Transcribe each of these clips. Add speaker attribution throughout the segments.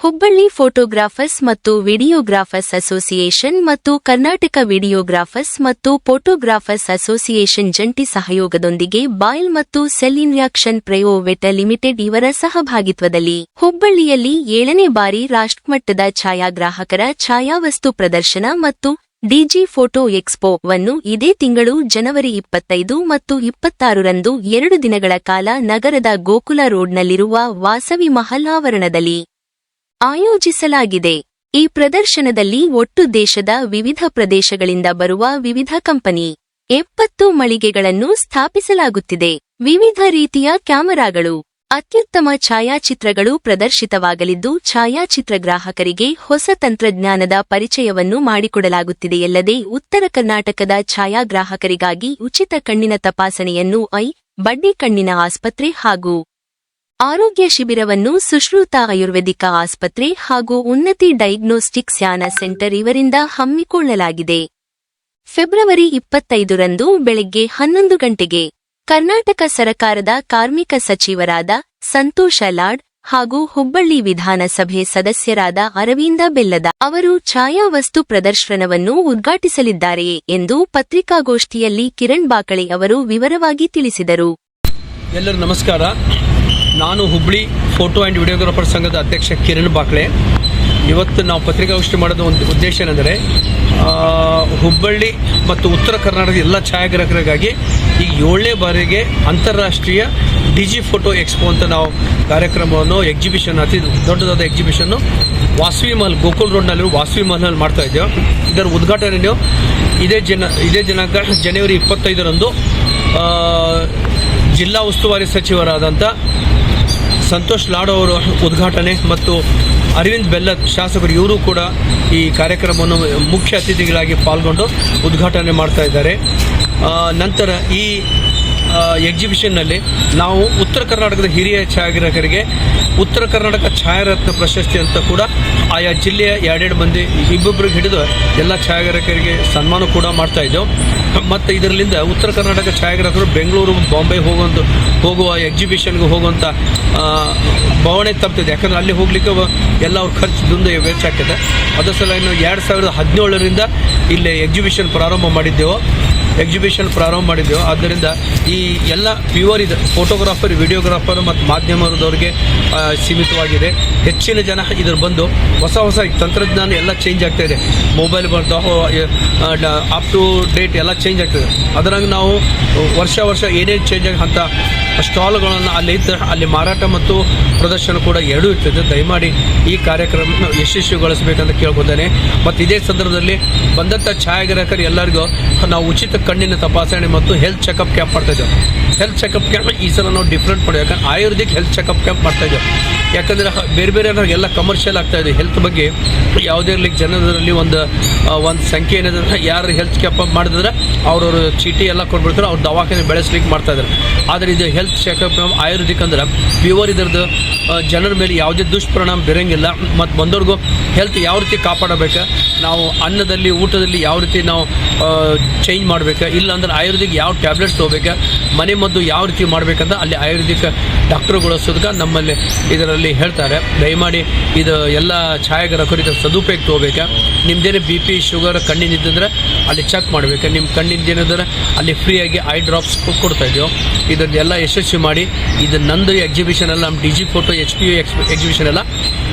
Speaker 1: Hubballi photographers ಮತ್ತು videographers association ಮತ್ತು Karnataka videographers ಮತ್ತು ಫೋಟೋಗ್ರಾಫರ್ಸ್ ಅಸೋಸಿಯೇಷನ್ ಜಂಟಿ ಸಹಯೋಗದೊಂದಿಗೆ ಬಾಯ್ಲ್ ಮತ್ತು ಸೆಲ್ ಇನ್ಯಾಕ್ಷನ್ ಪ್ರಯೋವೆಟ ಲಿಮಿಟೆಡ್ ಇವರ ಸಹಭಾಗಿತ್ವದಲ್ಲಿ ಹುಬ್ಬಳ್ಳಿಯಲ್ಲಿ ಏಳನೇ ಬಾರಿ ರಾಷ್ಟ್ರಮಟ್ಟದ ಛಾಯಾಗ್ರಾಹಕರ ಛಾಯಾವಸ್ತು ಪ್ರದರ್ಶನ ಮತ್ತು ಡಿಜಿ ಫೋಟೋ ಎಕ್ಸ್ಪೋ ವನ್ನು ಇದೇ ತಿಂಗಳು ಜನವರಿ ಇಪ್ಪತ್ತೈದು ಮತ್ತು ಇಪ್ಪತ್ತಾರರಂದು ಎರಡು ದಿನಗಳ ಕಾಲ ನಗರದ ಗೋಕುಲ ರೋಡ್ನಲ್ಲಿರುವ ವಾಸವಿ ಮಹಲ್ ಆವರಣದಲ್ಲಿ ಆಯೋಜಿಸಲಾಗಿದೆ. ಈ ಪ್ರದರ್ಶನದಲ್ಲಿ ಒಟ್ಟು ದೇಶದ ವಿವಿಧ ಪ್ರದೇಶಗಳಿಂದ ಬರುವ ವಿವಿಧ ಕಂಪನಿ, ಎಪ್ಪತ್ತು ಮಳಿಗೆಗಳನ್ನು ಸ್ಥಾಪಿಸಲಾಗುತ್ತಿದೆ. ವಿವಿಧ ರೀತಿಯ ಕ್ಯಾಮೆರಾಗಳು, ಅತ್ಯುತ್ತಮ ಛಾಯಾಚಿತ್ರಗಳು ಪ್ರದರ್ಶಿತವಾಗಲಿದ್ದು, ಛಾಯಾಚಿತ್ರ ಗ್ರಾಹಕರಿಗೆ ಹೊಸ ತಂತ್ರಜ್ಞಾನದ ಪರಿಚಯವನ್ನು ಮಾಡಿಕೊಡಲಾಗುತ್ತಿದೆಯಲ್ಲದೆ, ಉತ್ತರ ಕರ್ನಾಟಕದ ಛಾಯಾಗ್ರಾಹಕರಿಗಾಗಿ ಉಚಿತ ಕಣ್ಣಿನ ತಪಾಸಣೆಯನ್ನು ಐ, ಬಡ್ಡಿ ಕಣ್ಣಿನ ಆಸ್ಪತ್ರೆ ಹಾಗೂ ಆರೋಗ್ಯ ಶಿಬಿರವನ್ನು ಸುಶ್ರೂತ ಆಯುರ್ವೇದಿಕ ಆಸ್ಪತ್ರೆ ಹಾಗೂ ಉನ್ನತಿ ಡಯಾಗ್ನೋಸ್ಟಿಕ್ ಸ್ಯಾನ ಸೆಂಟರ್ ಇವರಿಂದ ಹಮ್ಮಿಕೊಳ್ಳಲಾಗಿದೆ. ಫೆಬ್ರವರಿ ಇಪ್ಪತ್ತೈದರಂದು ಬೆಳಗ್ಗೆ ಹನ್ನೊಂದು ಗಂಟೆಗೆ ಕರ್ನಾಟಕ ಸರಕಾರದ ಕಾರ್ಮಿಕ ಸಚಿವರಾದ ಸಂತೋಷ ಲಾಡ್ ಹಾಗೂ ಹುಬ್ಬಳ್ಳಿ ವಿಧಾನಸಭೆ ಸದಸ್ಯರಾದ ಅರವಿಂದ ಬೆಲ್ಲದ ಅವರು ಛಾಯಾವಸ್ತು ಪ್ರದರ್ಶನವನ್ನು ಉದ್ಘಾಟಿಸಲಿದ್ದಾರೆ ಎಂದು ಪತ್ರಿಕಾಗೋಷ್ಠಿಯಲ್ಲಿ ಕಿರಣ್ ಬಾಕಳೆ ಅವರು ವಿವರವಾಗಿ ತಿಳಿಸಿದರು.
Speaker 2: ಎಲ್ಲರೂ ನಮಸ್ಕಾರ. ನಾನು ಹುಬ್ಳಿ ಫೋಟೋ ಆ್ಯಂಡ್ ವಿಡಿಯೋಗ್ರಾಫರ್ ಸಂಘದ ಅಧ್ಯಕ್ಷ ಕಿರಣ್ ಬಾಕ್ಲೆ. ಇವತ್ತು ನಾವು ಪತ್ರಿಕಾಗೋಷ್ಠಿ ಮಾಡೋದು ಒಂದು ಉದ್ದೇಶ ಏನೆಂದರೆ ಹುಬ್ಬಳ್ಳಿ ಮತ್ತು ಉತ್ತರ ಕರ್ನಾಟಕದ ಎಲ್ಲ ಛಾಯಾಗ್ರಾಹಕರಿಗಾಗಿ ಈಗ ಏಳನೇ ಬಾರಿಗೆ ಅಂತಾರಾಷ್ಟ್ರೀಯ ಡಿಜಿ ಫೋಟೋ ಎಕ್ಸ್ಪೋ ಅಂತ ನಾವು ಕಾರ್ಯಕ್ರಮವನ್ನು ಎಕ್ಸಿಬಿಷನ್ ಅತಿ ದೊಡ್ಡದಾದ ಎಕ್ಸಿಬಿಷನ್ನು ವಾಸವಿ ಮಹಲ್, ಗೋಕುಲ್ ರೋಡ್ನಲ್ಲಿ ವಾಸವಿ ಮಹಲ್ನಲ್ಲಿ ಮಾಡ್ತಾ ಇದ್ದೇವೆ. ಇದರ ಉದ್ಘಾಟನೆಯು ಇದೇ ಜನ, ಇದೇ ದಿನಾಂಕ ಜನವರಿ ಇಪ್ಪತ್ತೈದರಂದು ಜಿಲ್ಲಾ ಉಸ್ತುವಾರಿ ಸಚಿವರಾದಂಥ ಸಂತೋಷ್ ಲಾಡ್ ಅವರು ಉದ್ಘಾಟನೆ ಮತ್ತು ಅರವಿಂದ್ ಬೆಲ್ಲತ್ ಶಾಸಕರು ಇವರು ಕೂಡ ಈ ಕಾರ್ಯಕ್ರಮವನ್ನು ಮುಖ್ಯ ಅತಿಥಿಗಳಾಗಿ ಪಾಲ್ಗೊಂಡು ಉದ್ಘಾಟನೆ ಮಾಡ್ತಾ ಇದ್ದಾರೆ. ನಂತರ ಈ ಎಕ್ಸಿಬಿಷನ್ನಲ್ಲಿ ನಾವು ಉತ್ತರ ಕರ್ನಾಟಕದ ಹಿರಿಯ ಛಾಯಾಗ್ರಾಹಕರಿಗೆ ಉತ್ತರ ಕರ್ನಾಟಕ ಛಾಯಾರತ್ನ ಪ್ರಶಸ್ತಿ ಅಂತ ಕೂಡ ಆಯಾ ಜಿಲ್ಲೆಯ ಎರಡೆರಡು ಮಂದಿ ಇಬ್ಬೊಬ್ಬರಿಗೆ ಹಿಡಿದು ಎಲ್ಲ ಛಾಯಾಗ್ರಾಹಕರಿಗೆ ಸನ್ಮಾನ ಕೂಡ ಮಾಡ್ತಾ ಇದ್ದೆವು. ಮತ್ತು ಇದರಿಂದ ಉತ್ತರ ಕರ್ನಾಟಕ ಛಾಯಾಗ್ರಾಹಕರು ಬೆಂಗಳೂರು, ಬಾಂಬೆ ಹೋಗುವಂಥ ಹೋಗುವ ಎಕ್ಸಿಬಿಷನ್ಗೆ ಹೋಗುವಂಥ ಭಾವನೆ ತಪ್ಪಿದೆ ಯಾಕಂದರೆ ಅಲ್ಲಿ ಹೋಗ್ಲಿಕ್ಕೆ ಎಲ್ಲ ಅವ್ರ ಖರ್ಚು ದುಂದು ವೆಚ್ಚ ಆಗ್ತದೆ. ಅದರ ಸಲ ಇನ್ನು ಎರಡು ಸಾವಿರದ ಹದಿನೇಳರಿಂದ ಇಲ್ಲಿ ಎಕ್ಸಿಬಿಷನ್ ಪ್ರಾರಂಭ ಮಾಡಿದ್ದೆವು. ಎಕ್ಸಿಬಿಷನ್ ಪ್ರಾರಂಭ ಮಾಡಿದ್ದೆವು. ಆದ್ದರಿಂದ ಈ ಎಲ್ಲ ಪ್ಯೂವರ್ ಇದು ಫೋಟೋಗ್ರಾಫರ್ ವಿಡಿಯೋಗ್ರಾಫರ್ ಮತ್ತು ಮಾಧ್ಯಮದವ್ರಿಗೆ ಸೀಮಿತವಾಗಿದೆ. ಹೆಚ್ಚಿನ ಜನ ಇದ್ರ ಬಂದು ಹೊಸ ಹೊಸ ತಂತ್ರಜ್ಞಾನ ಎಲ್ಲ ಚೇಂಜ್ ಆಗ್ತಾ ಇದೆ. ಮೊಬೈಲ್ ಬರ್ತಾ ಅಪ್ ಟು ಡೇಟ್ ಎಲ್ಲ ಚೇಂಜ್ ಆಗ್ತದೆ ಅದರಂಗೆ ನಾವು ವರ್ಷ ವರ್ಷ ಏನೇನು ಚೇಂಜ್ ಆಗಿ ಅಂತ ಸ್ಟಾಲ್ಗಳನ್ನು ಅಲ್ಲಿ ಇದ್ದ ಅಲ್ಲಿ ಮಾರಾಟ ಮತ್ತು ಪ್ರದರ್ಶನ ಕೂಡ ಎರಡೂ ಇರ್ತದೆ. ದಯಮಾಡಿ ಈ ಕಾರ್ಯಕ್ರಮ ಯಶಸ್ವಿಗೊಳಿಸಬೇಕಂತ ಕೇಳ್ಕೊತಾನೆ ಮತ್ತು ಇದೇ ಸಂದರ್ಭದಲ್ಲಿ ಬಂದಂಥ ಛಾಯಾಗ್ರಾಹಕರು ಎಲ್ಲರಿಗೂ ನಾವು ಉಚಿತ ಕಣ್ಣಿನ ತಪಾಸಣೆ ಮತ್ತು ಹೆಲ್ತ್ ಚೆಕಪ್ ಕ್ಯಾಂಪ್ ಮಾಡ್ತಾ ಇದ್ದೇವೆ. ಹೆಲ್ತ್ ಚೆಕಪ್ ಕ್ಯಾಂಪ್ ಈ ಸಲ ನಾವು ಡಿಫ್ರೆಂಟ್ ಮಾಡಿ ಯಾಕಂದ್ರೆ ಆಯುರ್ವೇದಿಕ್ ಹೆಲ್ತ್ ಚೆಕಪ್ ಕ್ಯಾಂಪ್ ಮಾಡ್ತಾ ಇದ್ದೇವೆ. ಯಾಕಂದರೆ ಬೇರೆ ಬೇರೆ ಎಲ್ಲ ಕಮರ್ಷಿಯಲ್ ಆಗ್ತಾ ಇದೆ. ಹೆಲ್ತ್ ಬಗ್ಗೆ ಯಾವುದೇ ಇರಲಿ ಜನರಲ್ಲಿ ಒಂದು ಒಂದು ಸಂಖ್ಯೆ ಏನಿದೆ, ಯಾರು ಹೆಲ್ತ್ ಚೆಕಪ್ ಮಾಡಿದ್ರೆ ಅವ್ರವ್ರ ಚೀಟಿ ಎಲ್ಲ ಕೊಟ್ಬಿಡ್ತಾರೆ, ಅವ್ರು ದವಾಖಾನೆ ಬೆಳೆಸ್ಲಿಕ್ಕೆ ಮಾಡ್ತಾ ಇದ್ದಾರೆ ಆದರೆ ಇದು ಹೆಲ್ತ್ ಚೆಕಪ್ ಆಯುರ್ವೇದಿಕ್ ಅಂದ್ರೆ ಪ್ಯೂವರ್ ಇದರದ್ದು ಜನರ ಮೇಲೆ ಯಾವುದೇ ದುಷ್ಪರಿಣಾಮ ಬೀರಂಗಿಲ್ಲ. ಮತ್ತು ಬಂದವ್ರಿಗೂ ಹೆಲ್ತ್ ಯಾವ ರೀತಿ ಕಾಪಾಡಬೇಕು? ನಾವು ಅನ್ನದಲ್ಲಿ, ಊಟದಲ್ಲಿ ಯಾವ ರೀತಿ ನಾವು ಚೇಂಜ್ ಮಾಡಬೇಕು? ಇಲ್ಲ ಅಂದ್ರೆ ಆಯುರ್ವೇದಿಕ್ ಯಾವ ಟ್ಯಾಬ್ಲೆಟ್ಸ್ ತೊಗೋಬೇಕು? ಮನೆ ಮದ್ದು ಯಾವ ರೀತಿ ಮಾಡಬೇಕಂತ ಅಲ್ಲಿ ಆಯುರ್ವೇದಿಕ್ ಡಾಕ್ಟರ್ಗಳು ಸುದಕ ನಮ್ಮಲ್ಲಿ ಇದರಲ್ಲಿ ಹೇಳ್ತಾರೆ. ದಯಮಾಡಿ ಇದು ಎಲ್ಲ ಛಾಯಾಗ್ರಾಹಕರು ಇದರ ಸದುಪಯೋಗ ತೊಗೋಬೇಕು? ನಿಮ್ದೇನೇ ಬಿ ಪಿ, ಶುಗರ್ ಕಣ್ಣಿನಿದ್ದಂದ್ರೆ ಅಲ್ಲಿ ಚೆಕ್ ಮಾಡಬೇಕು. ನಿಮ್ಮ ಕಣ್ಣಿಂದ ಏನಿದ್ರೆ ಅಲ್ಲಿ ಫ್ರೀಯಾಗಿ ಐ ಡ್ರಾಪ್ಸ್ ಕೊಡ್ತಾ ಇದೆಯೋ? ಇದನ್ನೆಲ್ಲ ಯಶಸ್ವಿ ಮಾಡಿ, ಇದು ನಂದು ಎಕ್ಸಿಬಿಷನ್ ಎಲ್ಲ ನಮ್ಮ D G photo H P U X exhibition ಎಲ್ಲ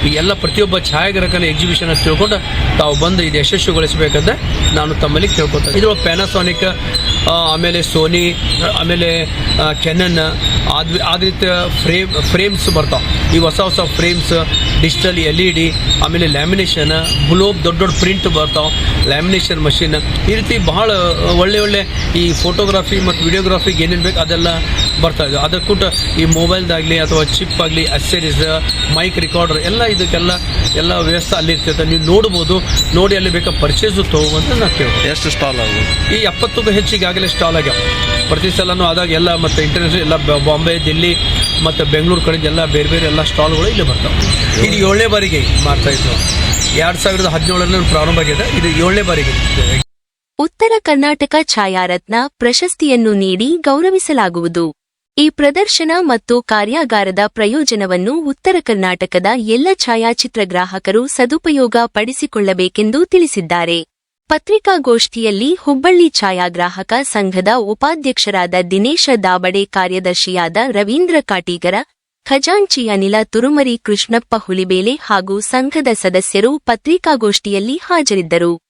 Speaker 2: ಈ ಎಲ್ಲ ಪ್ರತಿಯೊಬ್ಬ ಛಾಯಾಗ್ರಹಕನ ಎಕ್ಸಿಬಿಷನ್ ತಿಳ್ಕೊಂಡು ತಾವು ಬಂದು ಇದು ಯಶಸ್ವಿಗೊಳಿಸಬೇಕಂತ ನಾನು ತಮ್ಮಲ್ಲಿ ಕೇಳ್ಕೊತೇನೆ ಇದು ಪ್ಯಾನಾಸೋನಿಕ್ ಆಮೇಲೆ ಸೋನಿ ಆಮೇಲೆ ಕೆನನ್ ಆದ್ ಆದ ರೀತಿಯ ಫ್ರೇಮ್ ಫ್ರೇಮ್ಸ್ ಬರ್ತಾವೆ. ಈ ಹೊಸ ಹೊಸ frames digital L E D ಆಮೇಲೆ ಲ್ಯಾಮಿನೇಷನ್ ಗ್ಲೋಬ್ ದೊಡ್ಡ ದೊಡ್ಡ ಪ್ರಿಂಟ್ ಬರ್ತಾವೆ. ಲ್ಯಾಮಿನೇಷನ್ ಮಷಿನ್ ಈ ರೀತಿ ಬಹಳ ಒಳ್ಳೆ ಒಳ್ಳೆ ಈ ಫೋಟೋಗ್ರಾಫಿ ಮತ್ತು ವಿಡಿಯೋಗ್ರಾಫಿಗೆ ಏನೇನು ಬೇಕು ಅದೆಲ್ಲ ಬರ್ತಾ ಇದೆ ಅದಕ್ಕೂ ಈ ಮೊಬೈಲ್ದಾಗಲಿ ಅಥವಾ ಚಿಪ್ ಆಗಲಿ ಅಸೆಸರೀಸ್ ಮೈಕ್ ರೆಕಾರ್ಡರ್ ಎಲ್ಲ ಇದಕ್ಕೆಲ್ಲ ಎಲ್ಲ ವ್ಯವಸ್ಥೆ ಅಲ್ಲಿ ಇರ್ತೈತೆ ನೀವು ನೋಡ್ಬೋದು. ನೋಡಿ ಅಲ್ಲಿ ಬೇಕಾ ಪರ್ಚೇಸು ಅಂತ ನಾನು ಕೇಳ್ತೀನಿ
Speaker 3: ಎಷ್ಟು ಸ್ಟಾಲ್ ಆಗುದು
Speaker 2: ಈ ಎಪ್ಪತ್ತಕ್ಕೂ ಹೆಚ್ಚಿಗೆ ಸ್ಟಾಲ್ ಆಗ್ಯಾವ ಪ್ರತಿ ಸಲನೂ ಆದಾಗ ಎಲ್ಲ ಮತ್ತು ಇಂಟರ್ನ್ಯಾಷನಲ್ ಎಲ್ಲ ಬಾಂಬೆ ದಿಲ್ಲಿ ಮತ್ತು ಬೆಂಗಳೂರು ಕಡೆ ಎಲ್ಲ ಬೇರೆ ಬೇರೆ ಎಲ್ಲ ಸ್ಟಾಲ್ಗಳು ಇಲ್ಲಿ ಬರ್ತಾವೆ. ಇದು ಏಳನೇ ಬಾರಿಗೆ ಮಾಡ್ತಾ ಇದ್ದು ಎರಡು ಸಾವಿರದ ಹದಿನೇಳರಲ್ಲಿ ಪ್ರಾರಂಭ ಆಗಿದೆ. ಇದು ಏಳನೇ ಬಾರಿಗೆ.
Speaker 1: ಉತ್ತರ ಕರ್ನಾಟಕ ಛಾಯಾರತ್ನ ಪ್ರಶಸ್ತಿಯನ್ನು ನೀಡಿ ಗೌರವಿಸಲಾಗುವುದು. ಈ ಪ್ರದರ್ಶನ ಮತ್ತು ಕಾರ್ಯಾಗಾರದ ಪ್ರಯೋಜನವನ್ನು ಉತ್ತರ ಕರ್ನಾಟಕದ ಎಲ್ಲ ಛಾಯಾಚಿತ್ರ ಗ್ರಾಹಕರು ಸದುಪಯೋಗ ಪಡಿಸಿಕೊಳ್ಳಬೇಕೆಂದು ತಿಳಿಸಿದ್ದಾರೆ. ಪತ್ರಿಕಾಗೋಷ್ಠಿಯಲ್ಲಿ ಹುಬ್ಬಳ್ಳಿ ಛಾಯಾಗ್ರಾಹಕ ಸಂಘದ ಉಪಾಧ್ಯಕ್ಷರಾದ ದಿನೇಶ ದಾಬಡೆ ಕಾರ್ಯದರ್ಶಿಯಾದ ರವೀಂದ್ರ ಕಾಟೀಗರ, ಖಜಾಂಚಿ ಅನಿಲ ತುರುಮರಿ ಕೃಷ್ಣಪ್ಪ ಹುಲಿಬೇಲೆ ಹಾಗೂ ಸಂಘದ ಸದಸ್ಯರು ಪತ್ರಿಕಾಗೋಷ್ಠಿಯಲ್ಲಿ ಹಾಜರಿದ್ದರು.